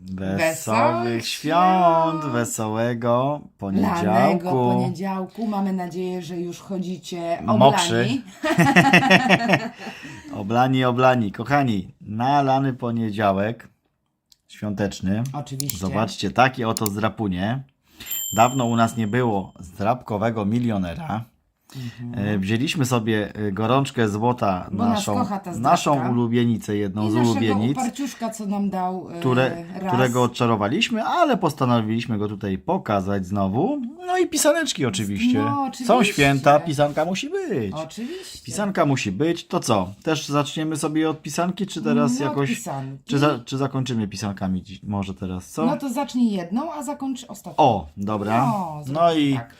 Wesołych świąt, wesołego Lanego poniedziałku. poniedziałku. Mamy nadzieję, że już chodzicie Mokrzy. oblani. Oblani, oblani. Kochani, na lany poniedziałek świąteczny. Oczywiście. Zobaczcie, takie oto zdrapunie. Dawno u nas nie było zdrapkowego milionera. E, Wzięliśmy sobie e, gorączkę złota, Bo nas naszą, naszą ulubienicę, jedną I z ulubienic. co nam dał e, które, którego odczarowaliśmy, ale postanowiliśmy go tutaj pokazać znowu. No i pisaneczki oczywiście. No, oczywiście. Są święta, pisanka musi być. Oczywiście. Pisanka musi być. To co? Też zaczniemy sobie od pisanki, czy teraz No, jakoś... Czy, za, czy zakończymy pisankami? Może teraz, co? No to zacznij jedną, a zakończ ostatnią. O, dobra. No, No, i, tak.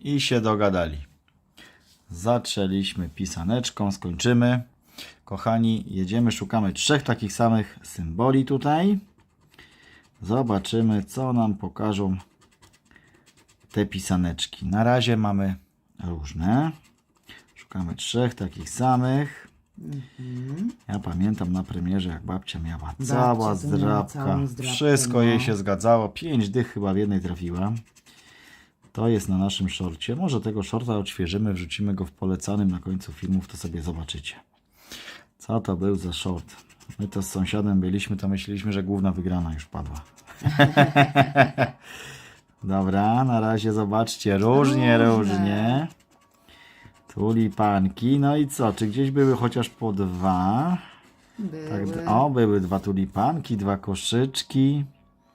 I się dogadali. Zaczęliśmy pisaneczką, skończymy. Kochani, jedziemy, szukamy trzech takich samych symboli tutaj. Zobaczymy, co nam pokażą te pisaneczki. Na razie mamy różne. Szukamy trzech takich samych. Ja pamiętam na premierze, jak babcia miała cała to miała zdrabka. Wszystko no. jej się zgadzało. Pięć dych chyba w jednej trafiła. To jest na naszym szorcie. Może tego szorta odświeżymy, wrzucimy go w polecanym na końcu filmów, to sobie zobaczycie. Co to był za short? My to z sąsiadem byliśmy, to myśleliśmy, że główna wygrana już padła. Dobra, na razie zobaczcie, różnie, Różne. różnie. Tulipanki, no i co? Czy gdzieś były chociaż po dwa? Tak, Były. o, były dwa tulipanki, dwa koszyczki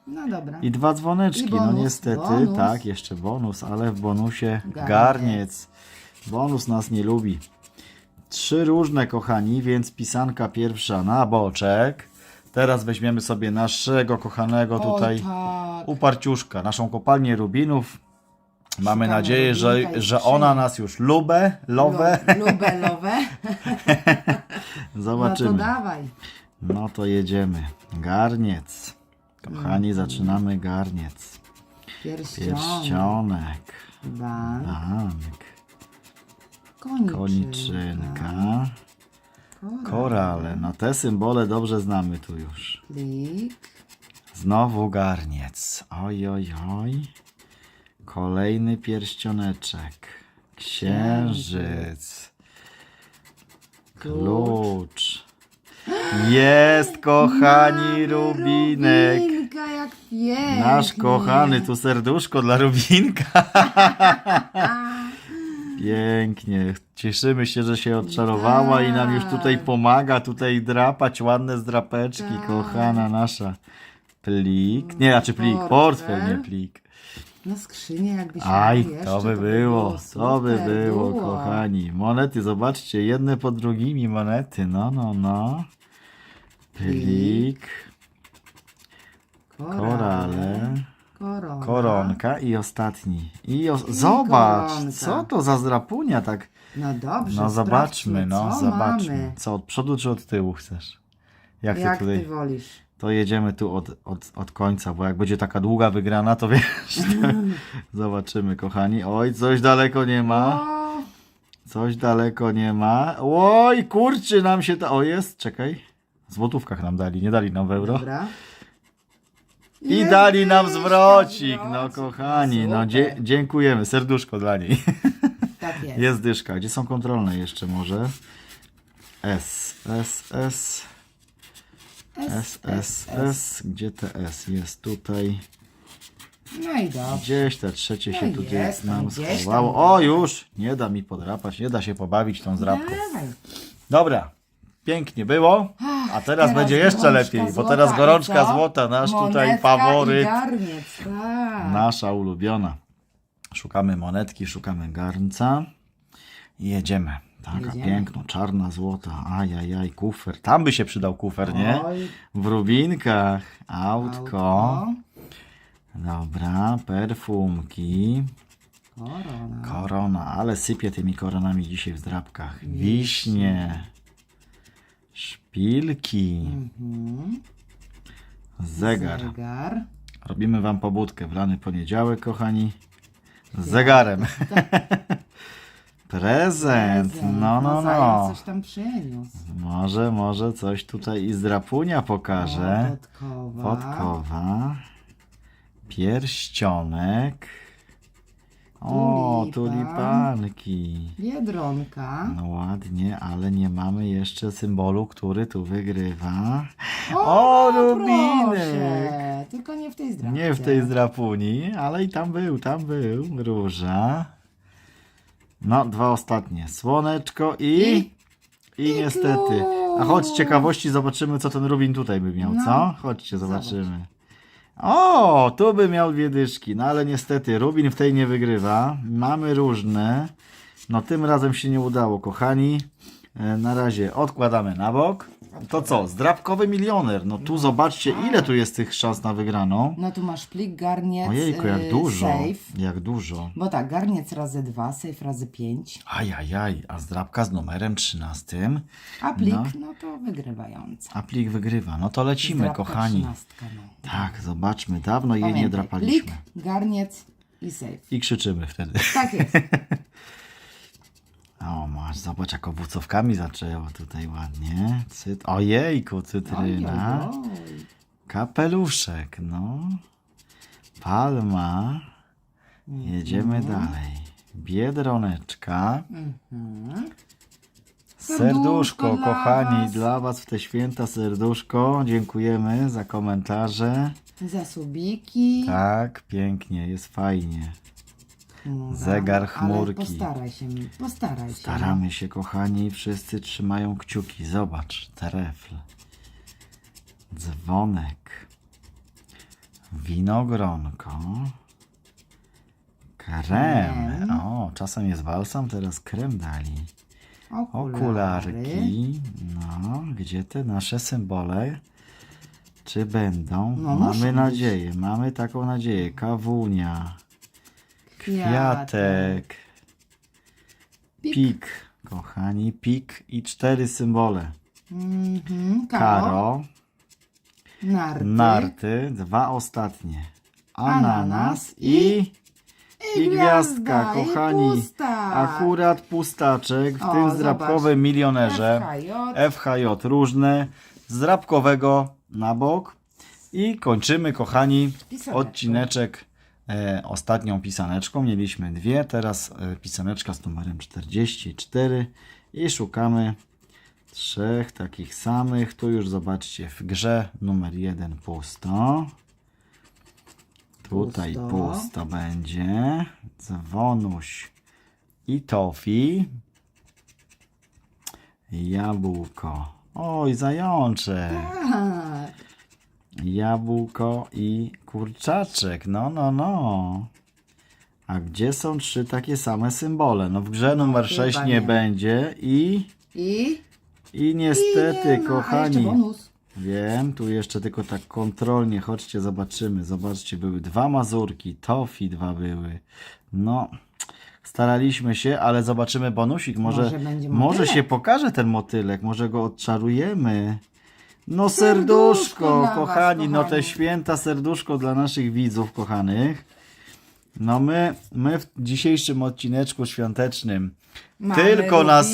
No dobra. i dwa dzwoneczki. I no bonus, niestety, bonus. tak, jeszcze bonus, ale w bonusie Garniec. garniec. Bonus nas nie lubi. Trzy różne, kochani, więc pisanka pierwsza na boczek. Teraz weźmiemy sobie naszego kochanego tutaj tak. uparciuszka, naszą kopalnię rubinów. Mamy Szukamy nadzieję, że, i że ona nas już lubę, lowę. Lu-. Zobaczymy. No to dawaj. No to jedziemy. Garniec. Kochani, zaczynamy garniec. Pierścionek. Pierścionek. Bank. Bank. Koniczynka. Koniczynka. Koral. Korale. No te symbole dobrze znamy tu już. Plik. Znowu garniec. Oj, oj, oj. Kolejny pierścioneczek. Księżyc. Klucz. Jest, kochani, rubinek. Rubinka, jak pięknie. Nasz kochany, tu serduszko dla Rubinka. Pięknie. Cieszymy się, że się odczarowała i nam już tutaj pomaga tutaj drapać ładne zdrapeczki. Tak. Kochana nasza. Plik. Nie, znaczy plik. Portfel. Nie plik. No skrzynię jakbyś Aj, miał jeszcze, to by było. To by super, było, kochani. Monety, zobaczcie, jedne po drugimi monety. No, no, no. Plik. Korale. Korona. Koronka i ostatni. I o... Zobacz, koronka. co to za zdrapunia tak. No dobrze, No zobaczmy, no co zobaczmy. Mamy. Co od przodu czy od tyłu chcesz? Jak, Jak ty tutaj? ty wolisz? To jedziemy tu od, od, od końca, bo jak będzie taka długa wygrana, to wiesz. Zobaczymy, kochani. Oj, coś daleko nie ma. Coś daleko nie ma. Oj, kurczy nam się to. O, jest, czekaj. W złotówkach nam dali, nie dali nam w euro. dobra. I dali nam zwrocik. No zwrocik, kochani, no dzie dziękujemy. Serduszko dla niej. Tak jest. Jest dyszka. Gdzie są kontrolne jeszcze może? S, S, S, S, S, S. Gdzie te S? Jest tutaj. No i dobrze. Gdzieś te trzecie się No tutaj jest tam, nam gdzieś tam. schowało. O, już! Nie da mi podrapać, nie da się pobawić tą zdrabką. Dawaj. Dobra, pięknie było. A teraz, Teraz będzie jeszcze lepiej, bo teraz gorączka złota, nasz tutaj Monetka faworyt. I garniec, tak. Nasza ulubiona. Szukamy monetki, szukamy garnca i jedziemy. Taka Jedziemy. piękna, czarna, złota. Ajajaj, kufer. Tam by się przydał kufer, nie? Oj, W rubinkach. Autko. autko. Dobra, perfumki. Korona. Korona, ale sypie tymi koronami dzisiaj w zdrabkach. Wiśnie. Szpilki. Mhm. Zegar. Zegar. Robimy wam pobudkę w lany poniedziałek, kochani. Z zegarem. Prezent. No, no, zając no. coś tam przyniósł. Może, może coś tutaj i z drapunia pokaże. Podkowa. Podkowa. Pierścionek. O, Tulipan. tulipanki. Biedronka. No ładnie, ale nie mamy jeszcze symbolu, który tu wygrywa. O, O, rubinek. proszę. Tylko nie w tej zdradzie. Nie w tej zdrapuni, ale i tam był, tam był. Róża. No, dwa ostatnie. Słoneczko i... I- I, i niestety. A klucz. ciekawości zobaczymy, co ten Rubin tutaj by miał, No. co? Chodźcie, zobaczymy. O, tu by miał dwie dyszki, no ale niestety Rubin w tej nie wygrywa. Mamy różne. No tym razem się nie udało, kochani. E, Na razie odkładamy na bok. To co? Zdrabkowy milioner. No tu zobaczcie, ile tu jest tych szans na wygraną. No tu masz plik, garniec, Ojejku, y, jak dużo. safe. Jak dużo. Bo tak, garniec razy dwa, safe razy pięć, Ajajaj, a zdrabka z numerem 13. a plik, No. no, to wygrywający. A plik wygrywa. No to lecimy, Zdrabka kochani. trzynastka, no. Tak, zobaczmy. Dawno jej nie Pamiętaj, drapaliśmy. Plik, garniec i safe. I krzyczymy wtedy. Tak jest. O, masz, zobacz, jak owocówkami zaczęło tutaj ładnie. Cyt... Ojejku, cytryna. Oj, oj, oj. Kapeluszek, no. Palma. Jedziemy dalej. Biedroneczka. Mhm. Serduszko, Serduszko dla kochani, was. dla Was w te święta serduszko. Dziękujemy za komentarze. Zasubiki. Tak, pięknie, jest fajnie. No, Zegar ale chmurki. postaraj się, postaraj się. Staramy się, kochani, wszyscy trzymają kciuki. Zobacz, trefl. Dzwonek. Winogronko. Krem. Krem. O, czasem jest balsam, teraz krem dali. Okularki. No, gdzie te nasze symbole? Czy będą? No, muszą mamy być. nadzieję, mamy taką nadzieję. Kawunia, kwiatek, Pik. pik, kochani, pik i cztery symbole. Mhm. Karo. Karo, Narty. narty, dwa ostatnie. Ananas i, i gwiazdka, gwiazda, i kochani. pustak. Akurat pustaczek w O, tym zdrabkowym milionerze. FHJ. Różne, z drabkowego na bok. I kończymy, kochani, odcineczek ostatnią pisaneczką. Mieliśmy dwie, teraz e, pisaneczka z numerem 44 i szukamy trzech takich samych. Tu już zobaczcie w grze numer jeden pusto. Tutaj Pusto. pusto będzie. Dzwonuś i Tofi. Jabłko. Oj, zajączek. Tak. Jabłko i kurczaczek. No, no, no. A gdzie są trzy takie same symbole? No w grze numer chyba 6 nie, nie. będzie i... I? I niestety, I nie ma. A jeszcze kochani. bonus. Wiem, tu jeszcze tylko tak kontrolnie, chodźcie, zobaczymy. Zobaczcie, były dwa mazurki, tofi dwa były. No, staraliśmy się, ale zobaczymy bonusik. Może, Może może motylek? się pokaże ten motylek, może go odczarujemy. No Serduszko serduszko, dla was, kochani, no te kochani. święta serduszko dla naszych widzów, kochanych. No my, my w dzisiejszym odcineczku świątecznym Mamy tylko nas,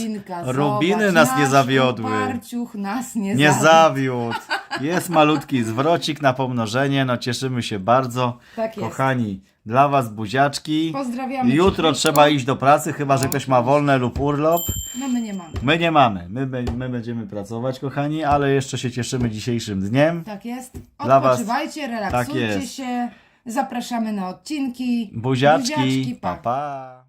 rubiny nas nie nasz zawiodły. Uparciuch nas nie, Nie zawiódł. zawiódł. Jest malutki zwrocik na pomnożenie. No cieszymy się bardzo. Tak jest. Kochani, dla Was buziaczki. Pozdrawiamy Jutro trzeba iść do pracy, chyba że ktoś ma wolne lub urlop. No my nie mamy. My nie mamy. My, be- my będziemy pracować, kochani, ale jeszcze się cieszymy dzisiejszym dniem. Tak jest. Dla was. Odpoczywajcie, relaksujcie Tak jest. się. Zapraszamy na odcinki. Buziaczki. Buziaczki, Pa, pa.